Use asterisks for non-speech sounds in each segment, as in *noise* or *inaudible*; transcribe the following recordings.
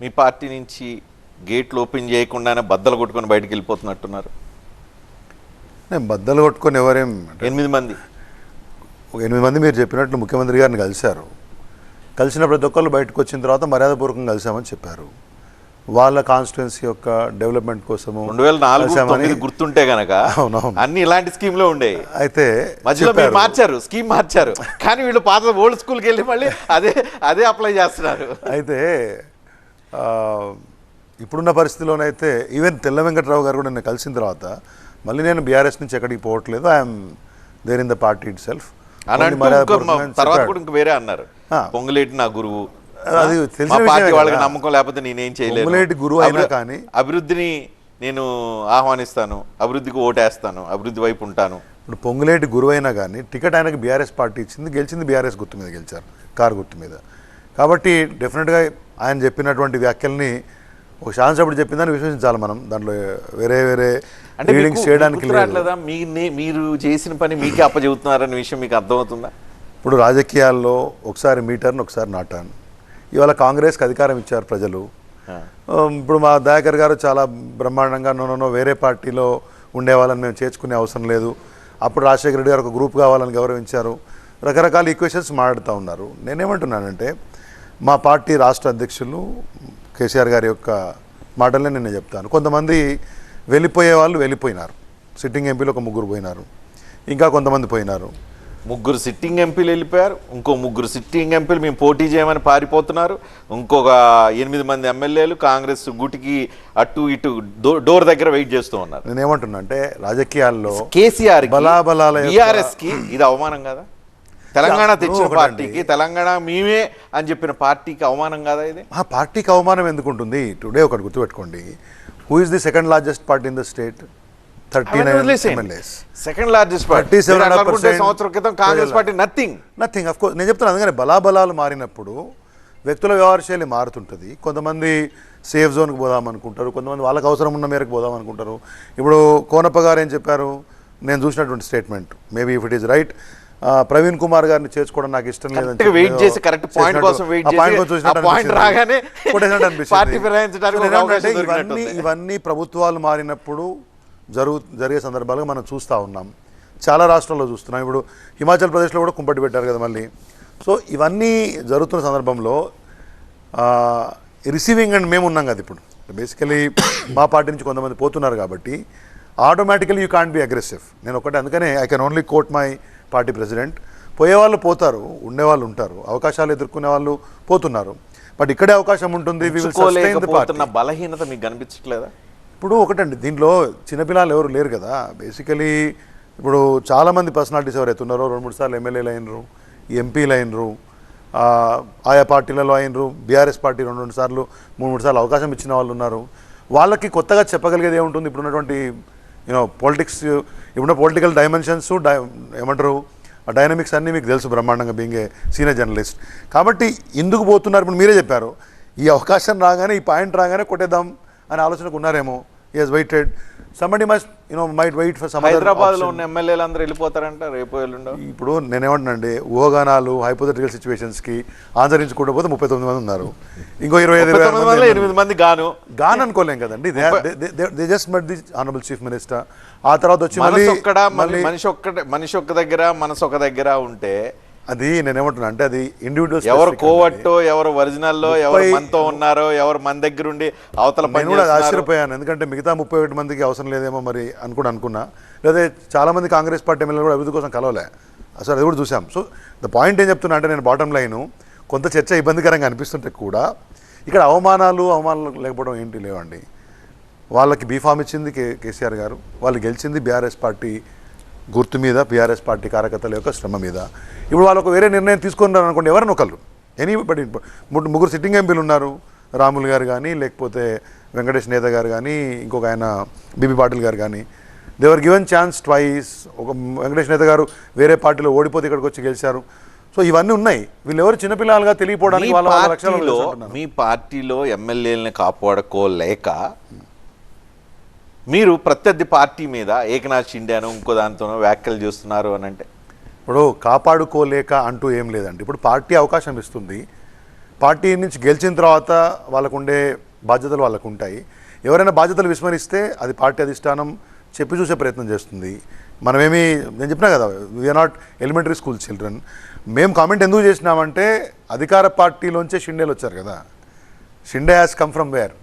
మీ party నుంచి గేట్లు open చేయకుండానే బద్దలు కొట్టుకొని బయటికి వెళ్ళిపోతున్నట్టున్నారు. నేను బద్దలు కొట్టుకొని ఎవరేం ఎనిమిది మంది. ఒక ఎనిమిది మంది మీరు చెప్పినట్లు ముఖ్యమంత్రి గారిని కలిశారు. కలిసిన ప్రతి ఒక్కళ్ళు బయటకు వచ్చిన తర్వాత మర్యాదపూర్వకంగా కలిశామని చెప్పారు. వాళ్ళ కాన్స్టిట్యున్సీ యొక్క డెవలప్మెంట్ కోసము రెండు వేల నాలుగు గుర్తుంటే గనక అవునవును. అన్ని ఇలాంటి స్కీమ్లో ఉండేవి అయితే మధ్యలో. మార్చారు స్కీమ్ మార్చారు. కానీ వీళ్ళు పాత ఓల్డ్ స్కూల్కి వెళ్ళి మళ్ళీ అదే అదే అప్లై చేస్తున్నారు. అయితే ఇప్పుడున్న పరిస్థితిలోనైతే ఈవెన్ తెల్ల వెంకట్రావు గారు కూడా నేను కలిసిన తర్వాత మళ్ళీ నేను బీఆర్ఎస్ నుంచి ఎక్కడికి పోవట్లేదు. I'm there in the party itself తర్వాత కూడా ఇంక వేరే అన్నారు. పొంగులేటి నా గురువు. అది విషయమే వాళ్ళకి. నమ్మకం లేకపోతే నేనేం చేయలేను. పొంగులేటి గురువు అయినా కానీ- అభివృద్ధిని నేను ఆహ్వానిస్తాను. అభివృద్ధికి ఓటేస్తాను. అభివృద్ధి వైపు ఉంటాను. ఇప్పుడు పొంగులేటి గురువైనా కానీ టికెట్ ఆయనకి బీఆర్ఎస్ పార్టీ ఇచ్చింది గెలిచింది బీఆర్ఎస్ గుర్తు మీద గెలిచారు. కారు గుర్తు మీద. కాబట్టి డెఫినెట్గా ఆయన చెప్పినటువంటి వ్యాఖ్యల్ని ఒక శాసనసభ్యుడు చెప్పిందని విశ్వసించాలి మనం. దాంట్లో వేరే వేరే అంటే రీడింగ్స్ చేయడానికి లేదు. మీరు చేసిన పని మీకే అప్పచెబుతున్నారనే విషయం మీకు అర్థమవుతుందా? ఇప్పుడు రాజకీయాల్లో ఒకసారి మీటర్న్ ఒకసారి నాటాన్ ఇవాళ కాంగ్రెస్కి అధికారం ఇచ్చారు ప్రజలు. ఇప్పుడు మా దయాకర్ గారు చాలా బ్రహ్మాండంగా నో వేరే పార్టీలో ఉండే వాళ్ళని మేము చేర్చుకునే అవసరం లేదు. అప్పుడు రాజశేఖర రెడ్డి గారు ఒక గ్రూప్ కావాలని గౌరవించారు. రకరకాల ఈక్వేషన్స్ మాట్లాడుతూ ఉన్నారు. నేనేమంటున్నానంటే మా పార్టీ రాష్ట్ర అధ్యక్షులు కేసీఆర్ గారి యొక్క మాటలనే నేను చెప్తాను. కొంతమంది వెళ్ళిపోయే వాళ్ళు వెళ్ళిపోయినారు. సిట్టింగ్ ఎంపీలు ఒక ముగ్గురు పోయినారు. ఇంకా కొంతమంది పోయినారు. ముగ్గురు సిట్టింగ్ ఎంపీలు వెళ్ళిపోయారు. ఇంకో ముగ్గురు సిట్టింగ్ ఎంపీలు మేము పోటీ చేయమని పారిపోతున్నారు. ఇంకొక ఎనిమిది మంది ఎమ్మెల్యేలు కాంగ్రెస్ గుటికి అటు ఇటు డోర్ దగ్గర వెయిట్ చేస్తూ ఉన్నారు. నేనేమంటున్నా అంటే రాజకీయాల్లో కేసీఆర్ బలాబలాల యొక్క- బీఆర్ఎస్కి ఇది అవమానం కదా? తెలంగాణ తెచ్చిన. పార్టీకి తెలంగాణ మేమే అని చెప్పిన పార్టీకి అవమానం కదా ఇది? ఆ పార్టీకి అవమానం ఎందుకు ఉంటుంది టుడే ఒకటి గుర్తుపెట్టుకోండి. Who is the second largest party in the state thirty nine second largest party 37.5% సంవత్సరం క్రితం Congress party nothing nothing of course నేను చెప్తున్నాను అందుకని బలాబలాలు మారినప్పుడు వ్యక్తుల వ్యవహార శైలి మారుతుంటుంది. కొంతమంది సేఫ్ జోన్కి పోదాం అనుకుంటారు కొంతమంది వాళ్ళకి అవసరం ఉన్న మేరకు పోదాం అనుకుంటారు. ఇప్పుడు కోనప్ప గారు ఏం చెప్పారు? నేను చూసినటువంటి statement maybe if it is right Praveen Kumar గారిని చేర్చుకోవడం నాకు ఇష్టం లేదని చేసి కోసం చేసి. రాగానే. *laughs* పార్టీ అవకాశం ఇవన్నీ. ఇవన్నీ ప్రభుత్వాలు మారినప్పుడు జరుగు జరిగే సందర్భాలుగా మనం చూస్తూ ఉన్నాం చాలా రాష్ట్రాల్లో చూస్తున్నాం ఇప్పుడు హిమాచల్ ప్రదేశ్లో కూడా కుంపటి పెట్టారు కదా మళ్ళీ సో ఇవన్నీ జరుగుతున్న సందర్భంలో రిసీవింగ్ అండ్ మేము ఉన్నాం కదా ఇప్పుడు బేసికలీ మా పార్టీ నుంచి కొంతమంది పోతున్నారు కాబట్టి automatically you can't be aggressive నేను ఒకటే అందుకనే I can only quote my party president పోయేవాళ్ళు పోతారు ఉండేవాళ్ళు ఉంటారు అవకాశాలు ఎదుర్కొనే వాళ్ళు పోతున్నారు. బట్ ఇక్కడే అవకాశం ఉంటుంది బలహీనత మీకు కనిపించట్లేదా? ఇప్పుడు ఒకటండి దీంట్లో చిన్నపిల్లలు ఎవరు లేరు కదా. బేసికలీ ఇప్పుడు చాలామంది పర్సనాలిటీస్ ఎవరైతే ఉన్నారో రెండు మూడు సార్లు ఎమ్మెల్యేలు అయినరు ఎంపీలు అయినరు ఆయా పార్టీలలో అయినరు బీఆర్ఎస్ పార్టీ రెండు రెండు సార్లు మూడు మూడు సార్లు అవకాశం ఇచ్చిన వాళ్ళు ఉన్నారు. వాళ్ళకి కొత్తగా చెప్పగలిగేది ఏముంటుంది? ఇప్పుడున్నటువంటి యూనో పొలిటిక్స్ ఇప్పుడున్న పొలిటికల్ డైమెన్షన్స్ డై ఏమంటారు ఆ డైనమిక్స్ అన్నీ మీకు తెలుసు బ్రహ్మాండంగా బీయింగ్ ఏ సీనియర్ జర్నలిస్ట్ కాబట్టి ఎందుకు పోతున్నారు? ఇప్పుడు మీరే చెప్పారు ఈ అవకాశం రాగానే ఈ పాయింట్ రాగానే కొట్టేద్దాం అనే ఆలోచనకు ఉన్నారేమో. Is waited somebody must you know might wait for some హైదరాబాద్లో ఉన్న ఎమ్మెల్యేలు అందరూ వెళ్ళిపోతారంట రేపు ఎల్లుండో? ఇప్పుడు నేనేమంటున్నాండి ఊహాగానాలు హైపోథెటికల్ సిచ్యువేషన్స్కి ఆచరించుకుంటూ పోతే ముప్పై తొమ్మిది మంది ఉన్నారు. ఇంకో ఇరవై ఐదు మంది ఎనిమిది మంది గాను. గాన్ అనుకోలేం కదండి. They just met the honourable chief minister ఆ తర్వాత వచ్చి మళ్ళీ మనిషి ఒక్క మనిషి ఒక్క దగ్గర మనసు ఒక దగ్గర ఉంటే అది నేనేమంటున్నా అంటే అది ఇండివిజువల్ ఎవరు కోవట్టో ఎవరు ఒరిజినల్లో ఎవరు మనతో ఉన్నారో ఎవరు మన దగ్గర ఉండి అవతల పని నేను కూడా. ఆశ్చర్యపోయాను ఎందుకంటే మిగతా ముప్పై ఒకటి మందికి అవసరం లేదేమో మరి అనుకుని అనుకున్నా. లేదా చాలా మంది కాంగ్రెస్ పార్టీ ఎమ్మెల్యేలు కూడా అభివృద్ధి కోసం కలవలే. అసలు అది కూడా చూసాం. సో ద పాయింట్ ఏం చెప్తున్నా అంటే నేను బాటం లైన్ కొంత చర్చ ఇబ్బందికరంగా అనిపిస్తుంటే కూడా ఇక్కడ అవమానాలు అవమానాలు లేకపోవడం ఏంటి లేవండి? వాళ్ళకి బీఫామ్ ఇచ్చింది కే కేసీఆర్ గారు వాళ్ళు గెలిచింది బీఆర్ఎస్ పార్టీ గుర్తు మీద బీఆర్ఎస్ పార్టీ కార్యకర్తల యొక్క శ్రమ మీద. ఇప్పుడు వాళ్ళు ఒక వేరే నిర్ణయం తీసుకున్నారు అనుకోండి ఎవరైనా ఒకళ్ళు? ఎనీ బట్ ముగ్గురు సిట్టింగ్ ఎంపీలు ఉన్నారు రాములు గారు కానీ లేకపోతే వెంకటేష్ నేత గారు కానీ ఇంకొక ఆయన బీబీ పాటిల్ గారు కానీ దేవర్ గివెన్ ఛాన్స్ ట్వైస్ ఒక వెంకటేష్ నేత గారు వేరే పార్టీలో ఓడిపోతే ఇక్కడికి వచ్చి గెలిచారు. సో ఇవన్నీ ఉన్నాయి. వీళ్ళు ఎవరు చిన్నపిల్లలుగా తెలియపోవడానికి వాళ్ళ. మీ పార్టీలో ఎమ్మెల్యేలని కాపాడుకోలేక మీరు ప్రత్యర్థి పార్టీ మీద ఏకనాథ్ షిండేనో ఇంకో దాంతోనో వ్యాఖ్యలు చేస్తున్నారు అని అంటే. ఇప్పుడు కాపాడుకోలేక అంటూ ఏం లేదండి. ఇప్పుడు పార్టీ అవకాశం ఇస్తుంది. పార్టీ నుంచి గెలిచిన తర్వాత వాళ్ళకు ఉండే బాధ్యతలు వాళ్ళకు ఉంటాయి ఎవరైనా బాధ్యతలు విస్మరిస్తే అది పార్టీ అధిష్టానం చెప్పి చూసే ప్రయత్నం చేస్తుంది. మనమేమి నేను చెప్పినా కదా we are not elementary school children మేము కామెంట్ ఎందుకు చేసినామంటే అధికార పార్టీలోంచే షిండేలు వచ్చారు కదా. Shinde has come from where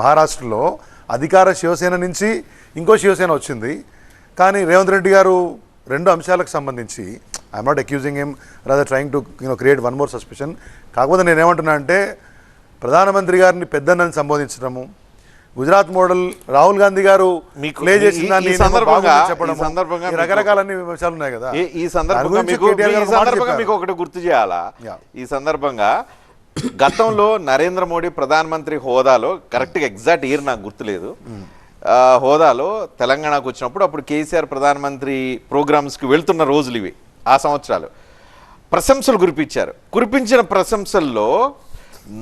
మహారాష్ట్రలో అధికార శివసేన నుంచి ఇంకో శివసేన వచ్చింది. కానీ రేవంత్ రెడ్డి గారు రెండు అంశాలకు సంబంధించి I'm not accusing him rather trying to you know create one more suspicion కాకపోతే నేను ఏమంటున్నా అంటే ప్రధానమంత్రి గారిని పెద్దన్నని సంబోధించడము గుజరాత్ మోడల్ రాహుల్ గాంధీ గారు ప్లే చేసిన ఈ దాన్ని సందర్భంగా- బాగుందని చెప్పడము, ఈ సందర్భంగా ఈ మీకు- రకరకాల అన్ని విషయాలు ఉన్నాయి కదా. ఈ- సందర్భంగా మీకు ఒకటి గుర్తు చేయాలా. ఈ సందర్భంగా గతంలో నరేంద్ర మోడీ ప్రధానమంత్రి హోదాలో కరెక్ట్గా ఎగ్జాక్ట్ ఇయర్ నాకు గుర్తులేదు. హోదాలో తెలంగాణకు వచ్చినప్పుడు అప్పుడు కేసీఆర్ ప్రధానమంత్రి ప్రోగ్రామ్స్కి వెళ్తున్న రోజులు ఇవి ఆ సంవత్సరాలు. ప్రశంసలు కురిపించారు. కురిపించిన ప్రశంసల్లో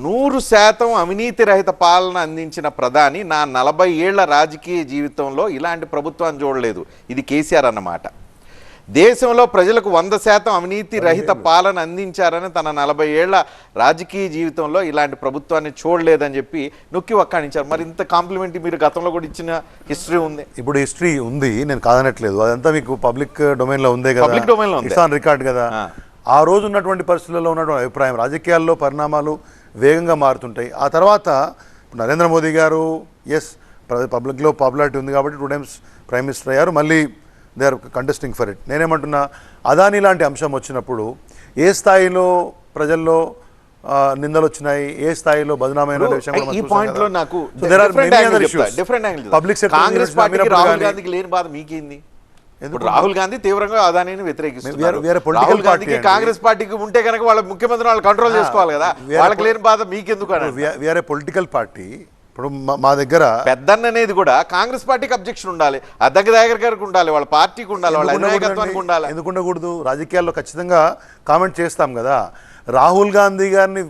నూరు శాతం అవినీతి రహిత పాలన అందించిన ప్రధాని నా నలభై ఏళ్ళ రాజకీయ జీవితంలో ఇలాంటి ప్రభుత్వాన్ని చూడలేదు. ఇది కేసీఆర్ అన్నమాట. దేశంలో ప్రజలకు వంద శాతం అవినీతి రహిత పాలన అందించారని తన నలభై ఏళ్ళ రాజకీయ జీవితంలో ఇలాంటి ప్రభుత్వాన్ని చూడలేదని చెప్పి నొక్కి వక్కాణించారు. మరి ఇంత కాంప్లిమెంట్ మీరు గతంలో కూడా ఇచ్చిన హిస్టరీ ఉంది. ఇప్పుడు హిస్టరీ ఉంది నేను కాదనట్లేదు. అదంతా మీకు పబ్లిక్ డొమైన్లో ఉందే కదా. Public domain లో రికార్డ్ కదా. ఆ. రోజు ఉన్నటువంటి పరిస్థితుల్లో ఉన్నటువంటి అభిప్రాయం రాజకీయాల్లో పరిణామాలు వేగంగా మారుతుంటాయి. ఆ తర్వాత నరేంద్ర మోదీ గారు ఎస్ పబ్లిక్లో పాపులారిటీ ఉంది కాబట్టి టూ టైమ్స్ ప్రైమ్ మినిస్టర్ అయ్యారు. మళ్ళీ they are contesting for it నేనేమంటున్నా అదాని లాంటి అంశం వచ్చినప్పుడు ఏ స్థాయిలో ప్రజల్లో నిందలు వచ్చినాయి ఏ స్థాయిలో బదనామైన ఈ పాయింట్లో. నాకు డిఫరెంట్ sector కాంగ్రెస్ పార్టీకి రాహుల్ గాంధీకి లేని బాధ మీకేంది? రాహుల్ గాంధీ తీవ్రంగా అదానిని వ్యతిరేకిస్తున్నారు. రాహుల్ గాంధీకి అండి. కాంగ్రెస్ పార్టీకి ఉంటే కనుక వాళ్ళ ముఖ్యమంత్రి వాళ్ళు కంట్రోల్ చేసుకోవాలి కదా. వాళ్ళకి లేని బాధ మీకెందుకు వీఆర్ ఏ పొలిటికల్ పార్టీ ఇప్పుడు మా- మా దగ్గర పెద్దన్న అనేది కూడా కాంగ్రెస్ పార్టీకి అబ్జెక్షన్ ఉండాలి అద్దెకి దగ్గర గారికి ఉండాలి వాళ్ళ పార్టీకి ఉండాలి వాళ్ళ? ఉండాలి. ఎందుకు ఉండకూడదు? రాజకీయాల్లో ఖచ్చితంగా కామెంట్ చేస్తాం కదా. రాహుల్ గాంధీ గారిని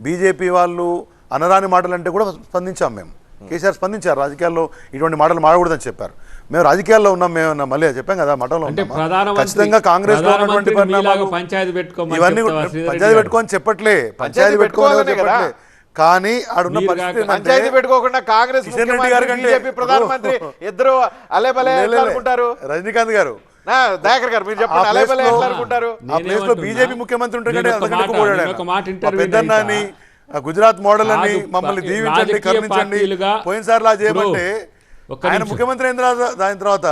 బీజేపీ వాళ్ళు అనరాని మాటలు అంటే కూడా స్పందించాం మేము. కేసీఆర్ స్పందించారు రాజకీయాల్లో ఇటువంటి మాటలు మాడకూడదని చెప్పారు. మేము రాజకీయాల్లో ఉన్నాం మేము మళ్ళీ చెప్పాం కదా మఠంలో ఖచ్చితంగా కాంగ్రెస్లో ఉన్నటువంటి పరిణామాలు పంచాయతీ పెట్టుకోమని ఇవన్నీ పంచాయతీ గారు? పెట్టుకోని చెప్పట్లే. పంచాయతీ పెట్టుకోవాలనే చెప్పట్లే. కానీ ఆడున్న పరిస్థితి పంచాయతీ పెట్టుకోకుండా కాంగ్రెస్ బీజేపీ ప్రధానమంత్రి ఇద్దరు అలే బలే లే, లే, లే. అనుకుంటారు రజనీకాంత్ గారు. దయాకర్ గారు మీరు ఆ చెప్పండి ఎట్లా అనుకుంటారు ప్లేస్లో? బీజేపీ ముఖ్యమంత్రి గుజరాత్ మోడల్ అని మమ్మల్ని దీవించండి కరుణించండి. పోయినసారి లా చేయమంటే ఆయన. ముఖ్యమంత్రి అయిన తర్వాత దాని తర్వాత